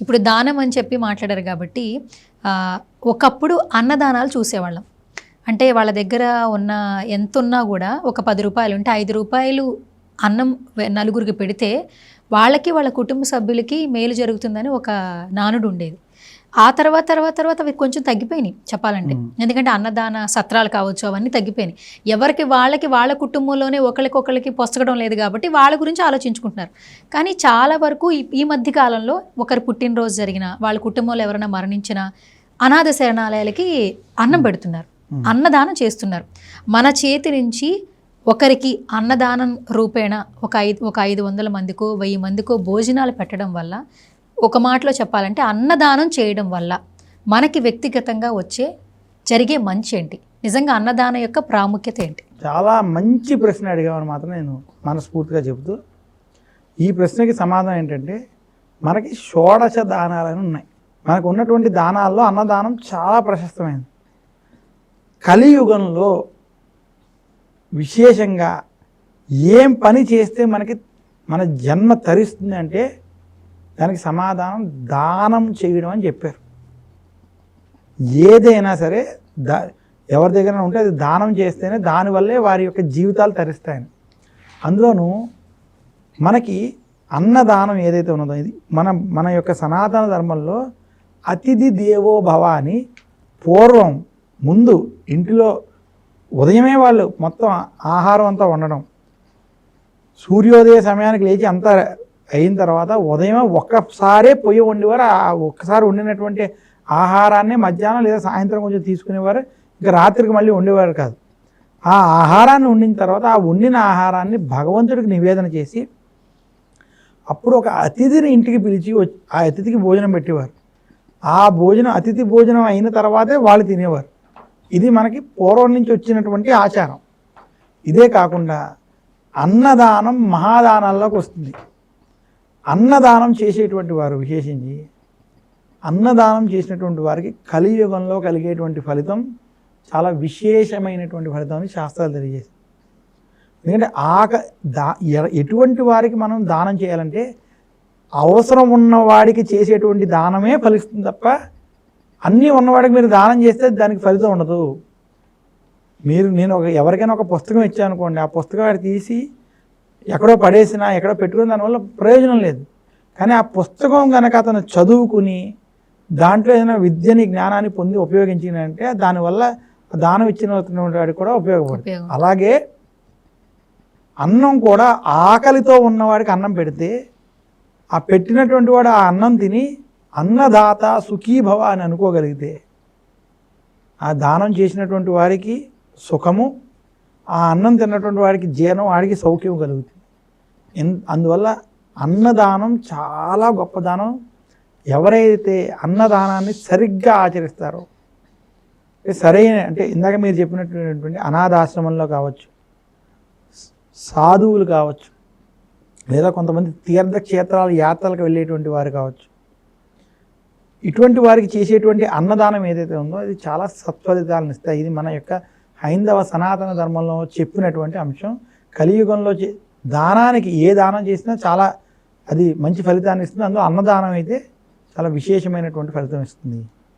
ఇప్పుడు దానం అని చెప్పి మాట్లాడారు కాబట్టి ఒకప్పుడు అన్నదానాలు చూసేవాళ్ళం. అంటే వాళ్ళ దగ్గర ఉన్న ఎంత ఉన్నా కూడా ఒక పది రూపాయలు ఉంటే ఐదు రూపాయలు అన్నం నలుగురికి పెడితే వాళ్ళకి వాళ్ళ కుటుంబ సభ్యులకి మేలు జరుగుతుందని ఒక నానుడు ఉండేది. ఆ తర్వాత తర్వాత తర్వాత అవి కొంచెం తగ్గిపోయినాయి చెప్పాలంటే. ఎందుకంటే అన్నదాన సత్రాలు కావచ్చు అవన్నీ తగ్గిపోయినాయి. ఎవరికి వాళ్ళకి వాళ్ళ కుటుంబంలోనే ఒకరికొకరికి పొసగడం లేదు కాబట్టి వాళ్ళ గురించి ఆలోచించుకుంటున్నారు. కానీ చాలా వరకు ఈ- ఈ మధ్య కాలంలో ఒకరి పుట్టినరోజు జరిగిన వాళ్ళ కుటుంబంలో ఎవరైనా మరణించినా అనాథ శరణాలయాలకి అన్నం పెడుతున్నారు. అన్నదానం చేస్తున్నారు. మన చేతి నుంచి ఒకరికి అన్నదానం రూపేణ ఒక ఐదు ఒక ఐదు వందల మందికో వెయ్యి మందికో భోజనాలు పెట్టడం వల్ల ఒక మాటలో చెప్పాలంటే అన్నదానం చేయడం వల్ల మనకి వ్యక్తిగతంగా వచ్చే జరిగే మంచి ఏంటి? నిజంగా అన్నదానం యొక్క ప్రాముఖ్యత ఏంటి? చాలా మంచి ప్రశ్న అడిగామని మాత్రం నేను మనస్ఫూర్తిగా చెబుతూ ఈ ప్రశ్నకి సమాధానం ఏంటంటే మనకి షోడశ దానాలని ఉన్నాయి. మనకు ఉన్నటువంటి దానాల్లో అన్నదానం చాలా ప్రశస్తమైనది కలియుగంలో విశేషంగా ఏం పని చేస్తే మనకి మన జన్మ తరిస్తుంది అంటే దానికి సమాధానం దానం చేయడం అని చెప్పారు. ఏదైనా సరే దా ఎవరి దగ్గర ఉంటే అది దానం చేస్తేనే దానివల్లే వారి యొక్క జీవితాలు తరిస్తాయని. అందులోనూ మనకి అన్నదానం ఏదైతే ఉన్నదో ఇది మన మన యొక్క సనాతన ధర్మంలో అతిథి దేవో భవ అని పూర్వం ముందు ఇంటిలో ఉదయమే వాళ్ళు మొత్తం ఆహారం అంతా వండడం. సూర్యోదయ సమయానికి లేచి అంతా అయిన తర్వాత ఉదయం ఒక్కసారే పొయ్యి వండేవారు. ఆ ఒక్కసారి వండినటువంటి ఆహారాన్ని మధ్యాహ్నం లేదా సాయంత్రం కొంచెం తీసుకునేవారు. ఇంకా రాత్రికి మళ్ళీ వండేవారు కాదు. ఆ ఆహారాన్ని వండిన తర్వాత ఆ వండిన ఆహారాన్ని భగవంతుడికి నివేదన చేసి అప్పుడు ఒక అతిథిని ఇంటికి పిలిచి వచ్చి- ఆ అతిథికి భోజనం పెట్టేవారు. ఆ భోజనం అతిథి భోజనం అయిన తర్వాతే వాళ్ళు తినేవారు. ఇది మనకి పూర్వం నుంచి వచ్చినటువంటి ఆచారం. ఇదే కాకుండా అన్నదానం మహాదానాల్లోకి వస్తుంది. అన్నదానం చేసేటువంటి వారు విశేషించి అన్నదానం చేసినటువంటి వారికి కలియుగంలో కలిగేటువంటి ఫలితం చాలా విశేషమైనటువంటి ఫలితం అని శాస్త్రాలు తెలియజేస్తాయి. ఎందుకంటే ఆక దా ఎటువంటి వారికి మనం దానం చేయాలంటే అవసరం ఉన్నవాడికి చేసేటువంటి దానమే ఫలిస్తుంది తప్ప అన్నీ ఉన్నవాడికి మీరు దానం చేస్తే దానికి ఫలితం ఉండదు. మీరు నేను ఒక ఎవరికైనా ఒక పుస్తకం ఇచ్చాను అనుకోండి ఆ పుస్తకం తీసి ఎక్కడో పడేసినా ఎక్కడో పెట్టుకుని దానివల్ల ప్రయోజనం లేదు. కానీ ఆ పుస్తకం కనుక అతను చదువుకుని దాంట్లో ఏదైనా విద్యని జ్ఞానాన్ని పొంది ఉపయోగించినంటే దానివల్ల దానం ఇచ్చిన వాడికి కూడా ఉపయోగపడుతుంది. ఉపయోగం. అలాగే అన్నం కూడా ఆకలితో ఉన్నవాడికి అన్నం పెడితే ఆ పెట్టినటువంటి వాడు ఆ అన్నం తిని అన్నదాత సుఖీభవ అని అనుకోగలిగితే ఆ దానం చేసినటువంటి వారికి సుఖము ఆ అన్నం తిన్నటువంటి వాడికి జీర్ణం వాడికి సౌఖ్యం కలుగుతుంది. అందువల్ల అన్నదానం చాలా గొప్ప దానం. ఎవరైతే అన్నదానాన్ని సరిగ్గా ఆచరిస్తారో సరైన అంటే ఇందాక మీరు చెప్పినటువంటి అనాథాశ్రమంలో కావచ్చు సాధువులు కావచ్చు లేదా కొంతమంది తీర్థక్షేత్రాల యాత్రలకు వెళ్ళేటువంటి వారు కావచ్చు ఇటువంటి వారికి చేసేటువంటి అన్నదానం ఏదైతే ఉందో అది చాలా సత్ఫలితాలను ఇస్తాయి. ఇది మన యొక్క హైందవ సనాతన ధర్మంలో చెప్పినటువంటి అంశం. కలియుగంలో చే దానానికి ఏ దానం చేసినా చాలా అది మంచి ఫలితాన్ని ఇస్తుంది. అందులో అన్నదానం అయితే చాలా విశేషమైనటువంటి ఫలితం ఇస్తుంది.